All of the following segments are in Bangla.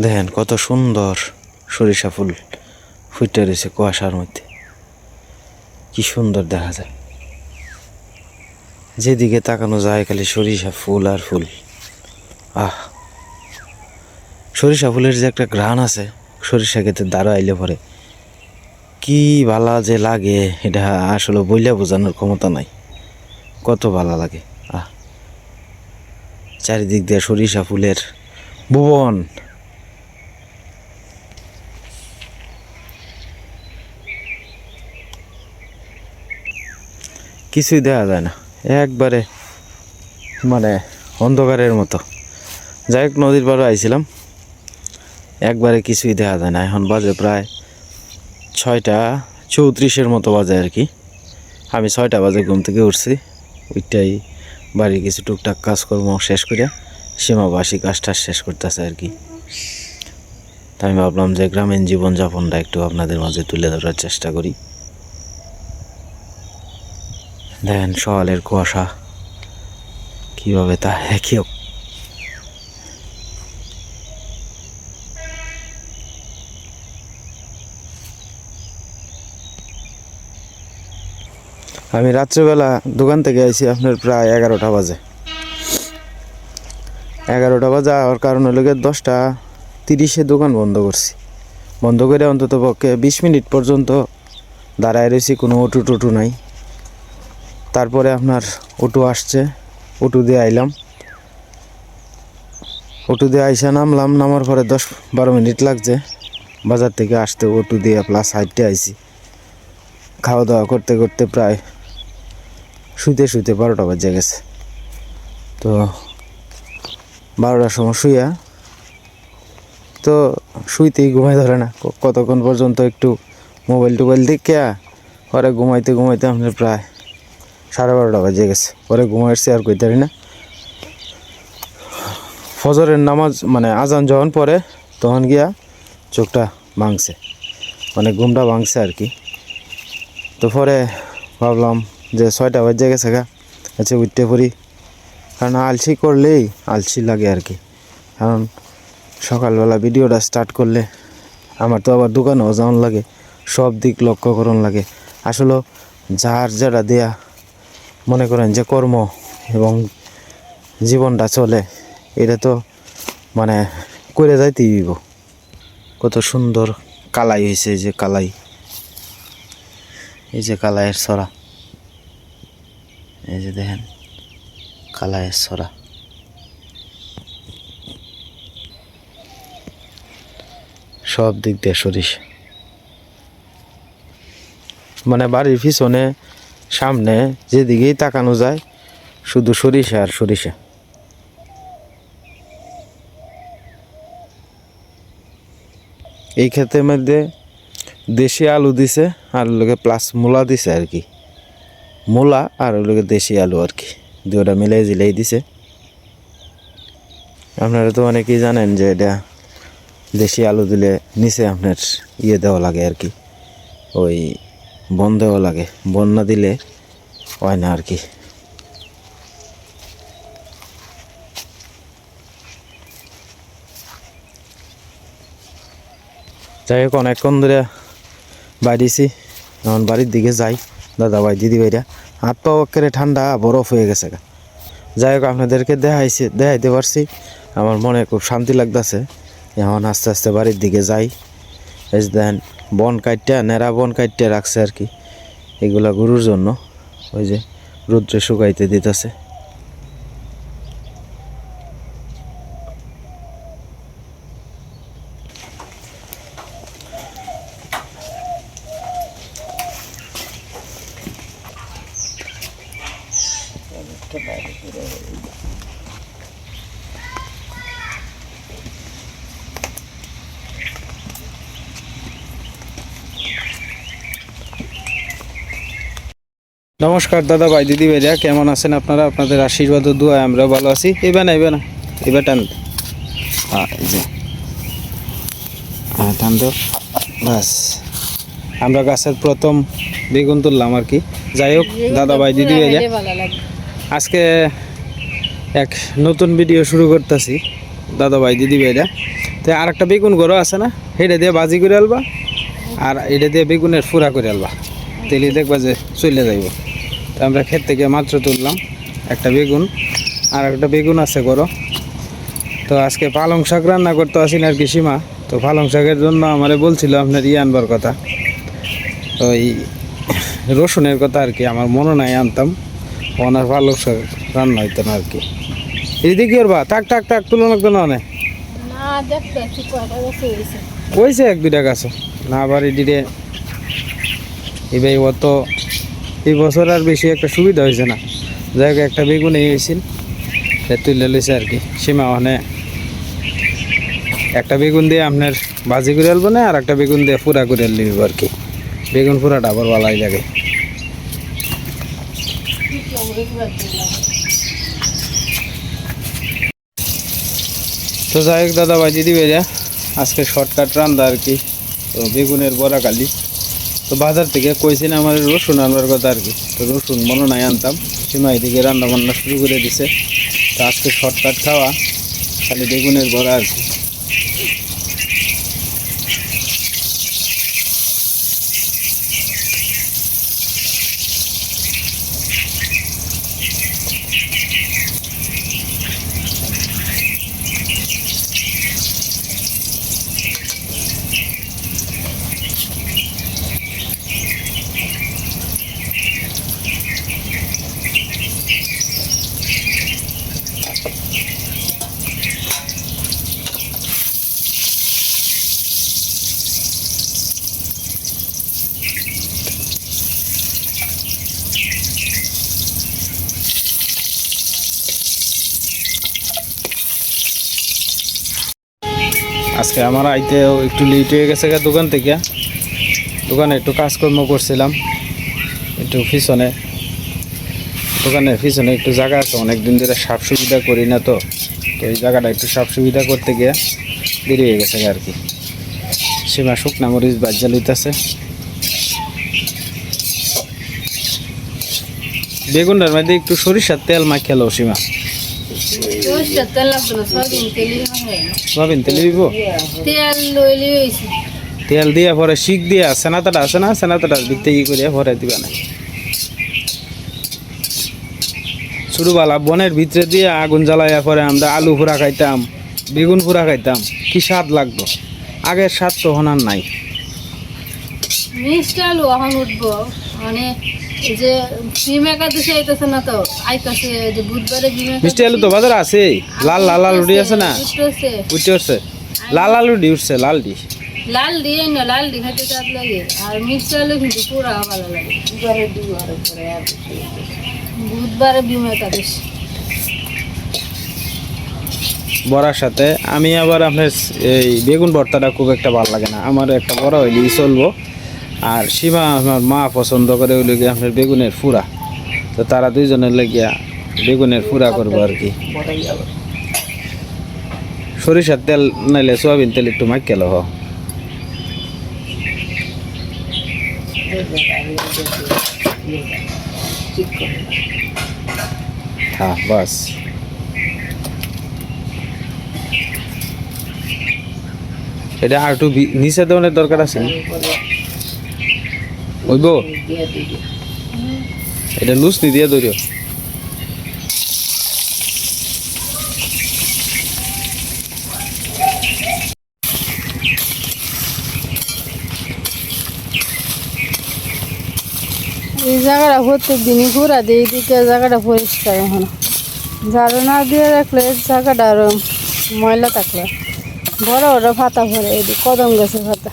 দেখেন কত সুন্দর সরিষা ফুল ফুটে রয়েছে কুয়াশার মধ্যে। কি সুন্দর দেখা যায়। যেদিকে তাকানো যায় খালি সরিষা ফুল আর ফুল। আহ! সরিষা ফুলের যে একটা ঘ্রাণ আছে, সরিষা খেতে দাঁড়া আইলে পরে কি ভালা যে লাগে, এটা আসলে বইলে বোঝানোর ক্ষমতা নাই। কত ভালো লাগে। আহ! চারিদিক দিয়ে সরিষা ফুলের ভুবন। কিছুই দেখা যায় না। একবারে মানে অন্ধকারের মতো। যাই হোক, নদীর পাড়ে আইছিলাম। একবারে কিছুই দেখা যায় না। এখন বাজে প্রায় ছয়টা চৌত্রিশের মতো বাজে আর কি। আমি ছয়টা বাজে ঘুম থেকে উঠছি। ওইটাই বাড়ির কিছু টুকটাক কাজকর্ম শেষ করে সীমাবাসী কাজটা শেষ করতেছে আর কি। তাই আমি ভাবলাম যে গ্রামীণ জীবনযাপনটা একটু আপনাদের মাঝে তুলে ধরার চেষ্টা করি। দেখেন সকালের কুয়াশা। কীভাবে তা একই আমি রাত্রেবেলা দোকান থেকে আইছি, আপনার প্রায় এগারোটা বাজে। এগারোটা বাজে হওয়ার কারণ হলো দশটা তিরিশে দোকান বন্ধ করছি। বন্ধ করে অন্তত পক্ষে বিশ মিনিট পর্যন্ত দাঁড়ায় রয়েছি, কোনো অটো টুটু নাই। তারপরে আপনার অটো আসছে, অটো দিয়ে আইলাম। অটো দিয়ে আইসা নামলাম, নামার পরে দশ বারো মিনিট লাগছে। বাজার থেকে আসতে অটো দিয়ে প্লাস হাইটে আইছি। খাওয়া দাওয়া করতে করতে প্রায় শুতে শুইতে বারোটা বাজে গেছে। তো বারোটার সময় শুইয়া, তো শুইতেই ঘুমাই ধরে না। কতক্ষণ পর্যন্ত একটু মোবাইল টোবাইল দেখিয়া, পরে ঘুমাইতে ঘুমাইতে আপনার প্রায় সাড়ে বারোটা বাজে গেছে। পরে ঘুমাইছি আর কইতে না। ফজরের নামাজ মানে আজান যখন পরে তখন গিয়া চোখটা ভাঙছে। মানে ঘুমটা ভাঙছে আর কি। তো পরে ভাবলাম যে ছয়টা বাজে গেছে গা আচ্ছা উঠতে পড়ি কারণ আলসি করলেই আলসি লাগে আর কি। কারণ সকালবেলা ভিডিওটা স্টার্ট করলে আমার তো আবার দোকানেও যাওয়ান লাগে, সব দিক লক্ষ্য করণ লাগে। আসলে যার যেটা দেয়া মনে করেন যে কর্ম এবং জীবনটা চলে, এটা তো মানে করে যাইতেই দিব কত সুন্দর কালাই হয়েছে যে কালাই। এই যে কালাইয়ের ছড়া। এই যে দেখেন, কালাইয়ের ছড়া। সব দিক দিয়ে সরিষা। মানে বাড়ির পিছনে সামনে যেদিকেই তাকানো যায়, শুধু সরিষা আর সরিষা। এই ক্ষেতের মধ্যে দেশি আলু দিছে, আর লোকে প্লাস মূলা দিছে আর কি। মূলা আর লোকে দেশি আলু আর কি। দুটা মিলাই জিলাই দিছে। আপনারা তো অনেকেই জানেন যে এটা দেশি আলু দিলে নিচে আপনার ইয়ে দেওয়া লাগে আর কি। ওই বন দেওয়া লাগে। বন না দিলে হয় না আর কি। যাই হোক, অনেকক্ষণ ধরে বাইরেছি। এখন বাড়ির দিকে যাই। দাদা ভাই দিদি ভাইরা হাত পা একেবারে ঠান্ডা, বরফ হয়ে গেছে গা। যাই হোক, আপনাদেরকে দেখাইছে, দেখাইতে পারছি। আমার মনে খুব শান্তি লাগতেছে। এখন আস্তে আস্তে বাড়ির দিকে যাই। এই যে দেখেন বন কাটটা নেড়া বন কাটতে রাখছে আর কি। এগুলা গরুর জন্য। ওই যে রৌদ্রে শুকাইতে দিতেছে। নমস্কার দাদা ভাই দিদি ভাইরা কেমন আছেন আপনারা? আপনাদের আশীর্বাদ ও দোয়া আমরাও ভালো আছি। এবার না এবার না এবার টান। হ্যাঁ, টান বাস। আমরা গাছের প্রথম বেগুন তুললাম আর কি। যাই হোক দাদা ভাই দিদি ভাইরা আজকে এক নতুন ভিডিও শুরু করতেছি দাদা ভাই দিদি ভাইরা। তো আর একটা বেগুন গরো আছে না? সেটা দিয়ে বাজি করে আলবা আর এটা দিয়ে বেগুনের ফুরা করে আলবা। তেলে দেখবা যে চলে যাইব। তো আমরা ক্ষেত থেকে মাত্র তুললাম একটা বেগুন আর একটা বেগুন আছে গরো। তো আজকে পালং শাক রান্না করতে আসি না আর কি সীমা। তো পালং শাকের জন্য আমারে বলছিল আপনার ইয়ে আনবার কথা। ওই রসুনের কথা আর কি আমার মনে নাই আনতাম। ওনার পালং শাক রান্না হইতো না আর কি। এদিকে কি করবা টাক টাক টাক তুলন একদম না হয়েছে কইছে এক দুইটা গাছ। না আবার এদিকে এবার অত এই বছর আর বেশি একটা সুবিধা হয়েছে না। যাই হোক, একটা বেগুন হয়েছিল। তুলে লইছে আর কি, সীমা মানে একটা বেগুন দিয়ে আপনার ভাজি করে আলবো না আর একটা বেগুন দিয়ে পুরা করে নিব আর কি। বেগুন পুরাটা আবার ভালোই লাগে। তো যাই হোক দাদা বাজি দিবে যা আজকে শর্টকাট রান্দা আর কি তো বেগুনের বড়া কালি। তো বাজার থেকে কইছেন আমার রসুন আনবার কথা আর কি। তো রসুন মনে নাই আনতাম সীমা এদিকে রান্নাবান্না শুরু করে দিছে। তো আজকে শর্টকাট খাওয়া, খালি বেগুনের বড়া আর কি। আজকে আমার আইতেও একটু লেট হয়ে গেছে দোকান থেকে। দোকানে একটু কাজকর্ম করছিলাম। একটু পিছনে দোকানের পিছনে একটু জায়গা আছে অনেক দিন ধরে সাফ সুবিধা করি না তো। তো এই জায়গাটা একটু সাফ সুবিধা করতে গিয়ে দেরি হয়ে গেছে আর কি। সীমা শুকনা মরিচ বাজ্যা লইতেছে। বেগুনটার মধ্যে একটু সরিষার তেল মাখিয়ে লো সীমা সরষের তেল লাগবে না দিব? তেল দিয়ে পরে শিক দিয়ে, সেনাতাটা আছে না সেনাতাটা দিকতে ই করিয়া পরে দিবা না। ছোটবেলা বনের ভিতরে দিয়ে আগুন জ্বালাইয়া পরে আমরা আলু পুরা খাইতাম, বেগুন পুরা খাইতাম, কি স্বাদ লাগতো আগের স্বাদ তো হনার নাই। মিষ্টি আলু এখন উঠবো মানে যে ডিম একাদশী আইতেছে না তো আইতেছে যে বুধবারে ডিম মিষ্টি আলু তো বাজারে আছে। লাল লাল আলু ডি আছে না? উঠে উঠছে। লাল আলু ডি উঠছে লাল ডি লাল দিয়ে না লাল ডি খাইতে চাপ লাগে। আর মিষ্টি আলু কিন্তু পুরা ভালো লাগে। বুধবারে ডিম একাদশী। বড়ার সাথে। আমি আবার আপনার এই বেগুন ভর্তাটা খুব একটা ভালো লাগে না। আমার একটা বড় হইলেই চলবো। আর সীমা আমার মা পছন্দ করে ওই গিয়ে আপনার বেগুনের ফুরা। তো তারা দুইজনের লেগিয়া বেগুনের ফুরা করব আর কি। সরিষার তেল নাইলে সোয়াবিন তেল একটু মাইকেল হ হ্যাঁ বাস। এটা আর একটু নিচে দেওয়ার দরকার আছে না? ওইব এটা লুজ নি দিয়ে ধরিও এই জায়গাটা প্রত্যেক দিনই ঘুরা দিই দিকে জায়গাটা পরিষ্কার এখন। ঝাড়ু না দিয়ে রাখলে জায়গাটা আরও ময়লা থাকলে। বড় বড় ফাতা ভরে এই কদম গাছের ফাতা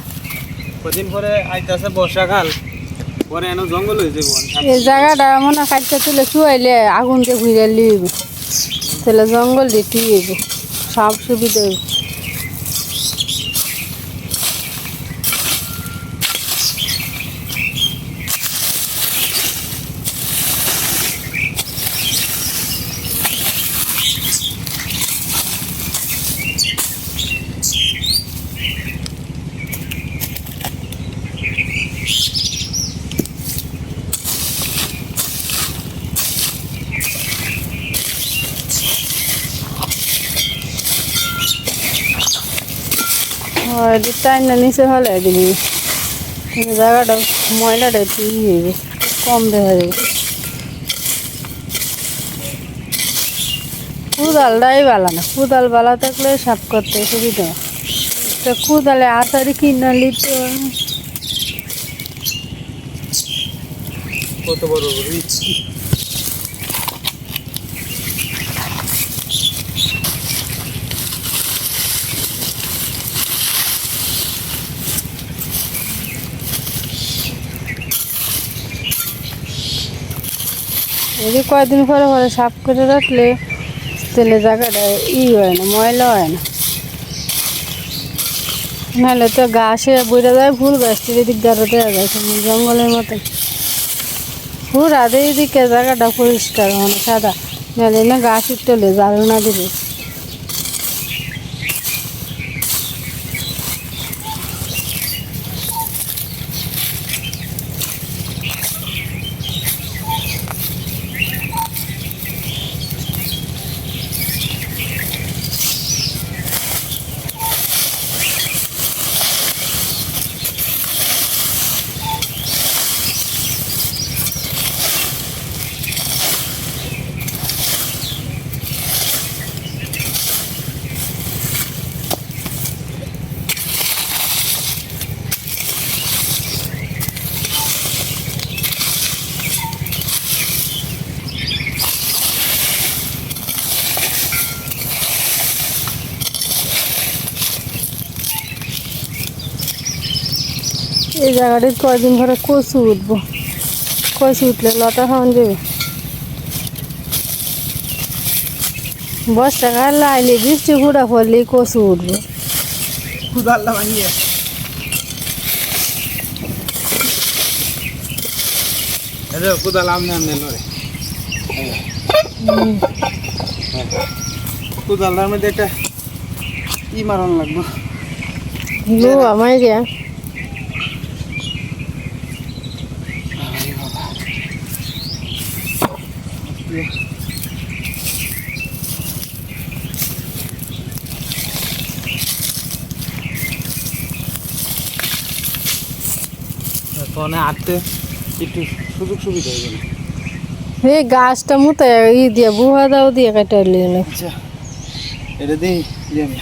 কদিন পরে আইতাছে বর্ষাকাল। এই জায়গাটা মনে ঘুরে লিব জঙ্গল দিয়ে সব সুবিধা। হয় টাইম না নিচে হলে দিবি। জায়গাটা ময়লাটা একটু ইয়ে হইবে, কম দেখা যাবে। কুদালটাই বালা না কুদাল বালা থাকলে সাফ করতে সুবিধা। তো কুদালে আসারি কিনা নিতে কত বড় যদি কয়েকদিন পরে পরে সাফ করে রাখলে তেলে জায়গাটা ই হয় না, ময়লা হয় না। নাহলে তো গাছে বইটা যায়, ফুল গাছটি এদিক দ্বারা দেওয়া যায় জঙ্গলের মতো আদে এদিকে জায়গাটা পরিষ্কার মানে সাদা। নাহলে না গাছ উঠলে জাল না দিলে জায়গাটির কয়দিন ধরে কচু উঠবো। কচু উঠলে লতা খাওয়ান যাবে। বর্ষাকাল লাইলে বৃষ্টি ঘুরা পড়লেই কচু উঠবে। কুদাল আমনে আমনে লড়ে কুদালটার মধ্যে একটা ই মারন লাগবে। লো আমায় গিয়া আটতে একটু সুযোগ সুবিধা হয়ে এই গাছটা মতো ই দিয়ে বুহা দাও দিয়ে কাটা লিয়ে আচ্ছা এটা দিই দিয়ে আমি।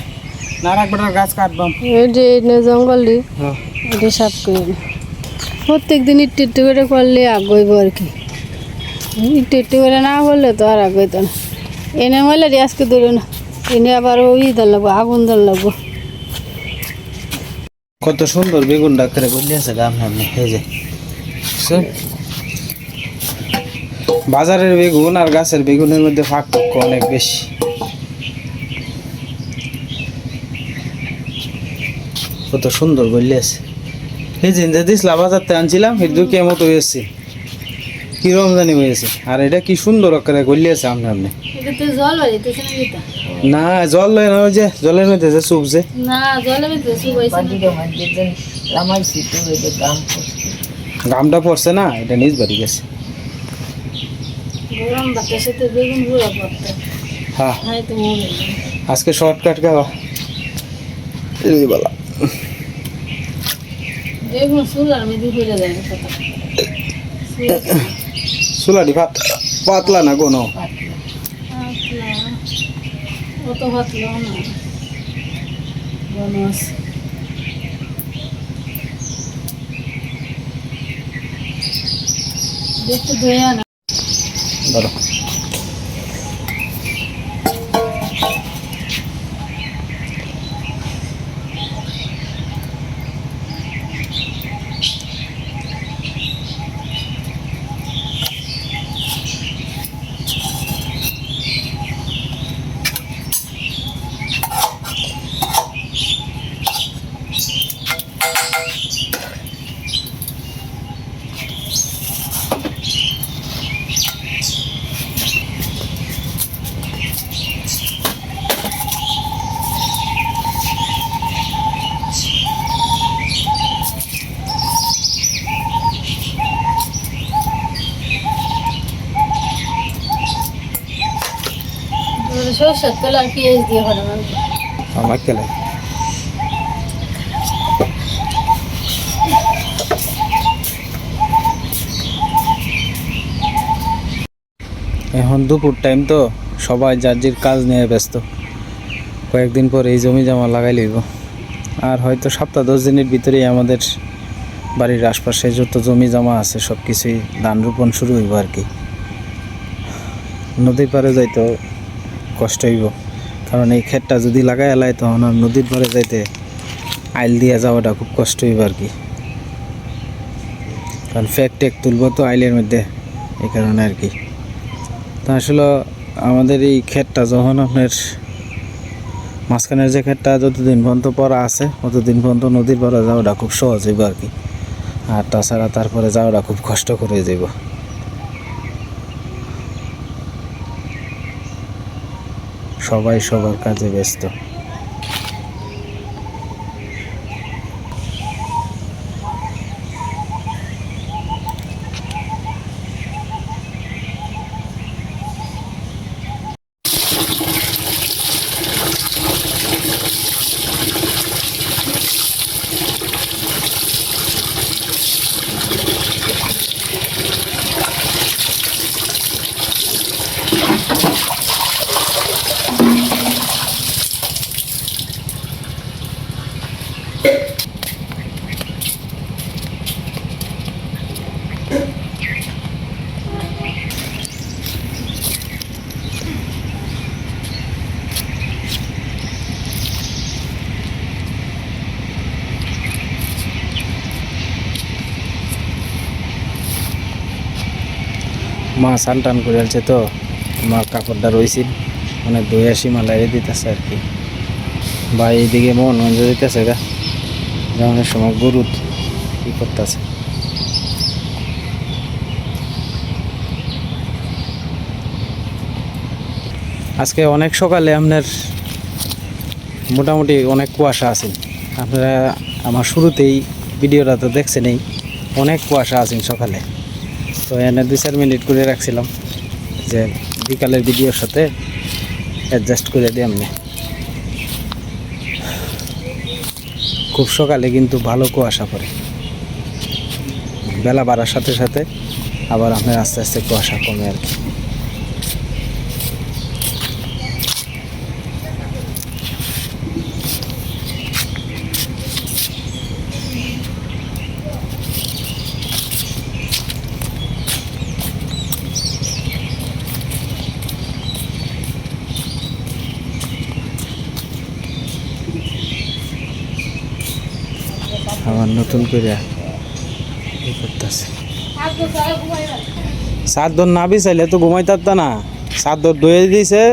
না রাখবে গাছ কাটবাম। এই যে এনে জঙ্গল দি হ্যাঁ। এটা সাফ করে। প্রত্যেক দিন একটু একটু করে করলে আগাইব আর কি। একটু একটু করে না করলে তো আর আগাইতো না। এনে মলে আজকে ধরে না। এনে আবার ওই দল লাগবো আগুন দল লাগবো কত সুন্দর বেগুন ডাক্তারে বললি আছে গাম সামনে এই যে। শোন। বাজারের বেগুন আর গাছের বেগুনের মধ্যে পার্থক্য অনেক বেশি। কত সুন্দর বললি আছে। এই জিন্দা দিসলা বাজারতে আনছিলাম এর দুঃখে মতো হয়েছে। কিরম জানি হয়েছে আর এটা কি সুন্দর করে গলি আছে সামনে সামনে এটা তো জল বাড়িতেছে না জল লয় না ওই যে জলের মধ্যে যে না ভিতরে শুকাইছে গামটা পড়ছে না এটা নিজ বাড়ি গেছে। গরম বাতাসে তো বেগুন গুঁড়া পড়তো। হ্যাঁ। আজকে শর্টকাট খাওয়া এই বালা। বেগুন চুলার মধ্যে ঘুরে যায় না কথা। চুলাটি ভাত পাতলা না কোনো? পাতলা। অত পাতলা না ঘন আছে দেখতে ধুয়ে না ধরো। এখন দুপুর টাইম তো, সবাই যার যার কাজ নিয়ে ব্যস্ত। কয়েকদিন পর এই জমি জমা লাগাই লইব। আর হয়তো সপ্তাহ দশ দিনের ভিতরেই আমাদের বাড়ির আশপাশে যত জমি জমা আছে সব কিছুই ধান রোপণ শুরু হইব আর কি। নদীর পাড়ে যাইতো কষ্ট হইব। কারণ এই ক্ষেতটা যদি লাগাই এলাই, তখন আর নদীর পারে যাইতে আইল দিয়ে যাওয়াটা খুব কষ্ট হইব আর কি। কারণ ফ্যাক টেক তুলবো তো আইলের মধ্যে, এই কারণে আর কি। তা আসলে আমাদের এই ক্ষেতটা যখন আপনার মাঝখানের যে ক্ষেতটা যতদিন পর্যন্ত পড়া আছে ততদিন পর্যন্ত নদীর পাড়ে যাওয়াটা খুব সহজ হইব আর কি। আর তাছাড়া তারপরে যাওয়াটা খুব কষ্ট করে যাব সবাই সবার কাজে ব্যস্ত। মা সান টান করে আছে তো তোমার কাপড়টা রয়েছিল মানে দুই আসি মা মালাই দিতেছে আর কি। বা এইদিকে মন মঞ্জ দিতেছে গা যেমন সময় গরুত কি করতেছে। আজকে অনেক সকালে আপনার মোটামুটি অনেক কুয়াশা আছে। আপনারা আমার শুরুতেই ভিডিওটা তো দেখছেনই, অনেক কুয়াশা আছেন সকালে। তো এনে দুই চার মিনিট করে রাখছিলাম যে বিকালের ভিডিওর সাথে অ্যাডজাস্ট করে দিই আমি। খুব সকালে কিন্তু ভালো কুয়াশা পড়ে। বেলা বাড়ার সাথে সাথে আবার আপনার আস্তে আস্তে কুয়াশা কমে আর কি। আবার নতুন করে করতেছে। সাতদর না বিছাইলে তো ঘুমাই না। সাতদর দয়ে দিয়েছে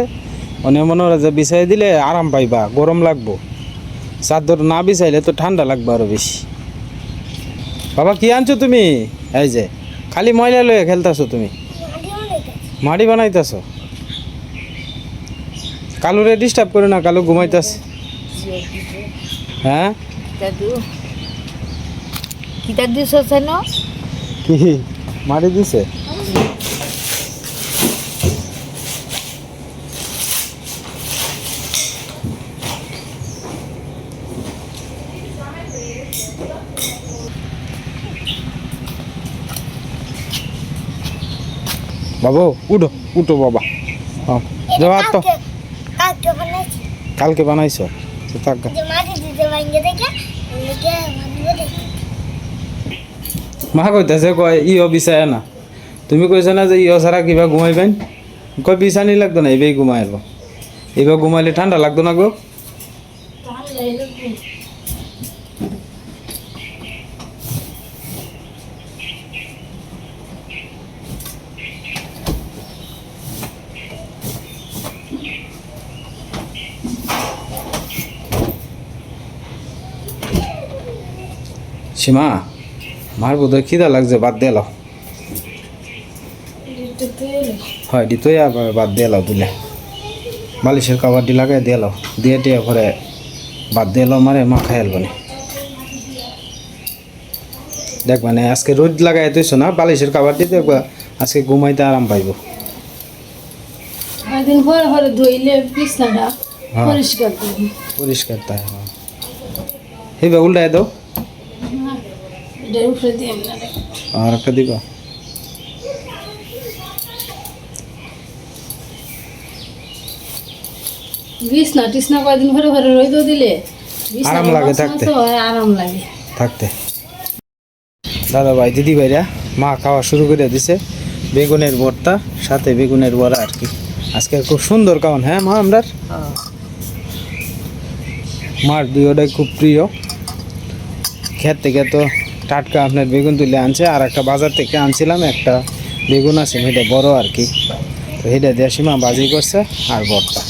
অনেক মনে হয় যে বিছাই দিলে আরাম পাইবা, গরম লাগবো। চাদর না বিছাইলে তো ঠান্ডা লাগবে আরও বেশি। বাবা, কি আনছো তুমি? এই যে, খালি ময়লা লয়ে খেলতেছো তুমি। মাটি বানাইতেছো। কালুরে ডিস্টার্ব করে না, কালু ঘুমাইতেছে। হ্যাঁ? দাদু কি দাদু কি? মারি দিছে? বাবু উঠো উঠো বাবা। যাও আর তো। কালকে বানাইছো। তো থাক গা। যে মাটি দিতে ভাঙ্গে দেখে লেগে মানবে দেখে মা কইতাছে কয় ইও বিচায় না। তুমি কইছো না যে ইও ছাড়া কিবা ঘুমাইবেন কয় বিছানি লাগতো না, এইবাই ঘুমাই আরও এইবার ঘুমাইলে ঠান্ডা লাগতো না গো সীমা মার বোধহয় খিদা লাগছে বাদ দিয়ে লাও। হয় দিতই আবার বাদ দিয়ে লাও দিলে। বালিশের কাবারটি লাগাই দিয়ে লাও। দিয়ে টিয়া পরে বাদ দিয়ে লাও মারে মা খাই আলবানি। দেখ মানে আজকে রোদ লাগাই তুইছো না? বালিশের কাবারটি দেখবা আজকে ঘুমাইতে আরাম পাইব। হ্যাঁ। পরিষ্কার পরিষ্কার তাই হ্যাঁ। উল্টাই দাও এটার উপরে দিয়ে না আর একটা দিবা? বিছনা টিছনা কয়দিন ঘরে ঘরে রইদ দিলে। আরাম লাগে থাকতে। আরাম লাগে। থাকতে। দাদা ভাই দিদি ভাইরা মা খাওয়া শুরু করে দিছে। বেগুনের ভর্তা সাথে বেগুনের বড়া আর কি। আজকে খুব সুন্দর খাওয়ান হ্যাঁ মা আমরা মার দুইটাই খুব প্রিয়। খেতে থেকে তো টাটকা আপনার বেগুন তুলে আনছে, আর একটা বাজার থেকে আনছিলাম, একটা বেগুন আছে সেটা বড় আর কি। তো সেটা দেশিমা বাজি করছে, আর ভর্তা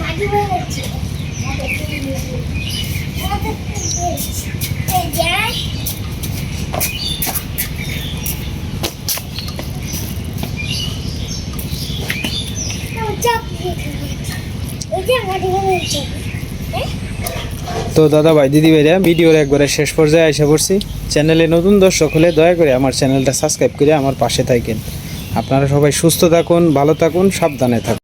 মাটি হয়ে যাচ্ছে এই যায় চাপ এই যে মাটি হয়ে যাচ্ছে তো দাদা ভাই, দিদি ভাইরা, ভিডিওর একবারে শেষ পর্যায়ে আসা পড়ছি। চ্যানেলে নতুন দর্শক হলে দয়া করে আমার চ্যানেলটা সাবস্ক্রাইব করে আমার পাশে থাকেন। আপনারা সবাই সুস্থ থাকুন, ভালো থাকুন, সাবধানে থাকুন।